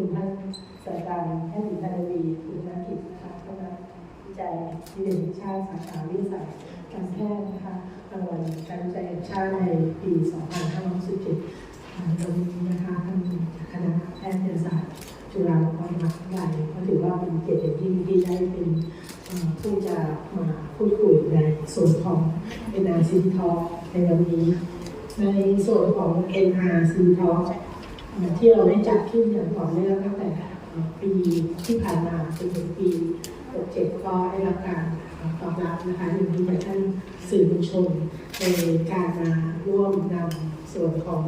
คุณท่านศาสตราจารย์แพทย์หญิงธนวีคุณธนกิจนะคะคณะวิจัยดีเด่นชาติสาขาวิทยาศาสตร์การแพทย์นะคะรางวัลการวิจัยแห่งชาติในปี 2517ตรงนี้นะคะท่านคณะแพทยศาสตร์จุฬาลงกรณ์มหาวิทยาลัยก็ถือว่าเป็นเกียรติอย่างยิ่งที่ได้เป็นผู้จะมาพูดคุยในส่วนของ NRCT Talk ในวันนี้ ในส่วนของ NRC Talk เอ่อ ที่เราได้จัดขึ้นอย่างต่อเนื่องตั้งแต่ปีที่ผ่านมาจนถึงปี67ก็ได้รับการตอบรับนะคะอย่งที่จากท่านสื่อมวลชนในการมาร่วมนำส่วนของ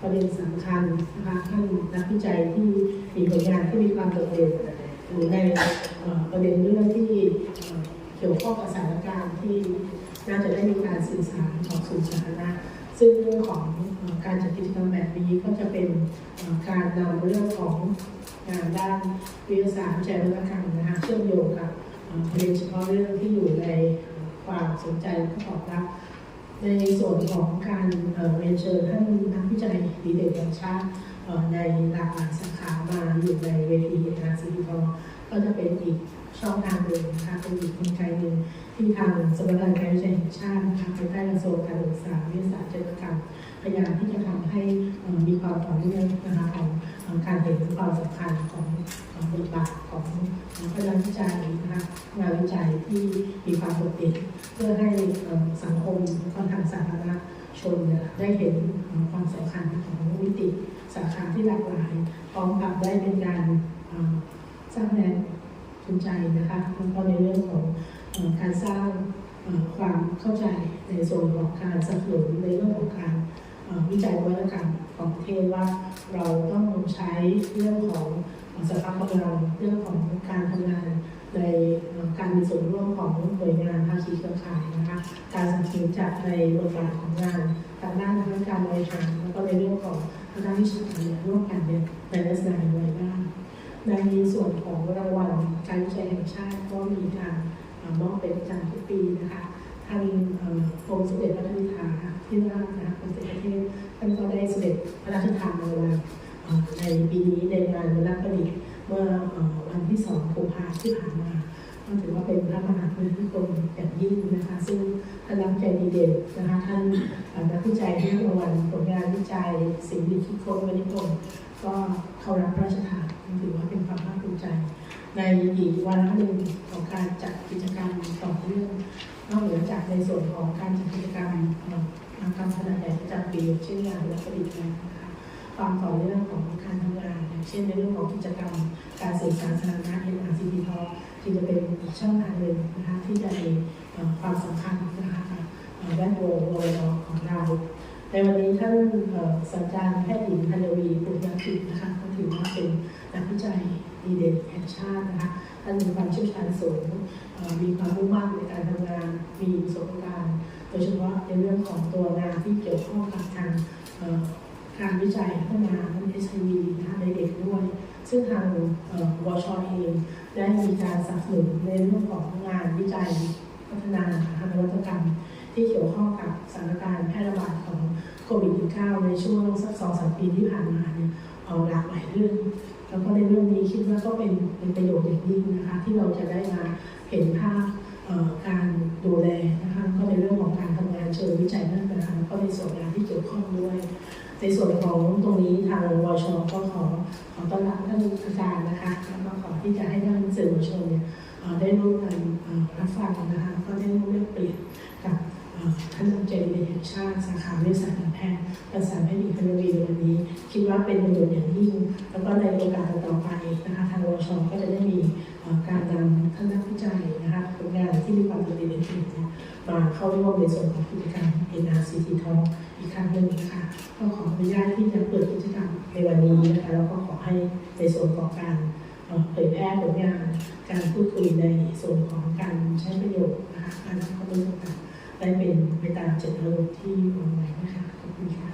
ประเด็นสำคัญนะคะท่านนักวิจัยที่มีผลงานที่มีความโดดเด่นหรือในประเด็นเรื่องที่เกี่ยวข้องกับสถานการณ์ที่น่าจะได้มีการสื่อสารออกสู่สาธารณะซึ่งเรื่องของ การจัดกิจกรรมแบบนี้ก็จะเป็นการนำเรื่องของงานด้านวิทยาศาสตร์วิจัยวัตกรรมนะคะเชื่อมโยงกับประเด็นเฉพาะเรื่องที่อยู่ในความสนใจและก็ตอบรับในส่วนของการเรียนเชิญท่านนักวิจัยดีเด่นแห่งชาติในหลากหลายสาขามาอยู่ในเวทีงานสิริพร ก็จะเป็นอีกช่องทางหนึ่งนะคะเป็นอีกกลไกหนึ่งที่ทางสำนักงานการวิจัยแห่งชาตินะคะภายใต้กระทรวงการศึกษาวิทยาศาสตร์จิตกรรมพยายามที่จะทำให้มีความต่อเนื่องนะคะของการเห็นความสำคัญของของบทบาทของของคณะวิจัยนะคะงานวิจัยที่มีความโดดเด่นเพื่อให้สังคมและทางสาธารณชนได้เห็นความสำคัญของมิติสาขาที่หลากหลายพร้อมกับได้เป็นการ สร้างแรงจูงใจนะคะแล้วก็ในเรื่องของอการสร้างความเข้าใจในส่วนของการสนับสนุนในเรื่องของการวิจัยวัตกรรมของประเทศว่าเราต้องใช้เรื่องของสภาพกำลังเรื่องของการทำงานในการมีส่วนร่วมของหน่วยงานภาคีเครือข่ายนะคะการสนับสนุนจากในบทบาทของงานทางด้านทางการบริหารแล้วก็ในเรื่องของทางด้านวิชาการร่วมกันเนี่ยในลักษณะอย่างไร บ้างในส่วนของรางวัลการวิจัยแห่งชาติก็มีการมอบเป็นประจำทุกปีนะคะท่านอ่อกรมสมเด็จพระนิธิาที่ราชนะคะกรมสมเจพระเทพท่านก็ได้เสด็จพระราชทานรางวัลในปีนี้ในงานวันรับประดิษฐ์เมื่อวันที่สองกุมภาที่ผ่านมาก็ถือว่าเป็นพระมหากรุณาธิคุณอย่างยิ่งนะคะ ซึ่งท่านรับใจดีเด่นนะคะท่านนักวิจัยที่ได้รางวัลผลงานวิจัยสิ่งดีคิดค้นวณิพนธ์ก็เข้ารับพระราชทาน ถือว่าเป็นความภาคภูมิใจ ในอีกวันละหนึ่งของการจัดกิจกรรมต่อเนื่องนอกเหนือจากในส่วนของการจัดกิจกรรมทางการขนาดใหญ่ประจำปีย่างเช่นงานและประดิษฐ์แล้วนะคะความต่อเนื่องของการทำงานอย่างเช่นในเรื่องของกิจกรรม การสื่อสารสาธารณะ NRCT Talk ที่จะเป็นอีกช่องทางหนึ่งนะคะที่จะมีความสำคัญนะคะกับเอ่อด้านวงโลของเรา ในวันนี้ท่านศาสตราจารย์แพทย์หญิงธัญวีปุญญกิจนะคะก็ถือว่าเป็นนักวิจัยดีเด่นแห่งชาตินะคะท่านมีความเชี่ยวชาญสูงมีความมุ่งมั่นในการทำงานมีประสบการณ์โดยเฉพาะในเรื่องของตัวงานที่เกี่ยวข้องกับทางการวิจัยพัฒนาเรื่อง HIV นะคะในเด็กด้วย ซึ่งทางวชเองได้มีการสนับสนุนในเรื่องของงานวิจัยพัฒนาทางนวัตกรรม ที่เกี่ยวข้องกับสถานการณ์แพร่ระบาดของโควิด -19 ในช่วงสักสองสามปีที่ผ่านมาเนี่ยเอาหลากหลายเรื่อง แล้วก็ในเรื่องนี้คิดว่าก็เป็นเป็นประโยชน์อย่างยิ่งนะคะที่เราจะได้มาเห็นภาพการดูแลนะคะก็ในเรื่องของการทำงานเชิงวิจัยพัฒนาแล้วก็ในส่วนงานที่เกี่ยวข้องด้วย ในส่วนของตรงนี้ทางวชก็ขอขอต้อนรับท่านอาจารย์นะคะแล้วก็ขอที่จะให้ท่านสื่อมวลชนเนี่ยได้ร่วมกันรับฟังนะคะก็ได้ร่วมเปลี่ยน ท่านอาจารย์เจริญแห่งชาติสาขาวิทยาศาสตร์การแพทย์ภาษาแพทย์หญิงพันวีในวันนี้ คิดว่าเป็นประโยชน์อย่างยิ่ง แล้วก็ในโอกาสต่อไปนะคะทางวชก็จะได้มีการนำท่านนักวิจัยนะคะผลงานที่มีความโดดเด่นอื่นๆเนี่ยมาเข้าร่วมในส่วนของกิจกรรม NRCT Talk อีกครั้งหนึ่งนะคะก็ขออนุญาตที่จะเปิดกิจกรรมในวันนี้นะคะแล้วก็ขอให้ในส่วนของการเอ่อเผยแพร่ผลงาน การพูดคุยในส่วนของการใช้ประโยชน์นะคะการทำข้อมูลต่างๆ ได้เป็นไปตามเจตนารมณ์ที่วางไว้นะคะขอบคุณค่ะ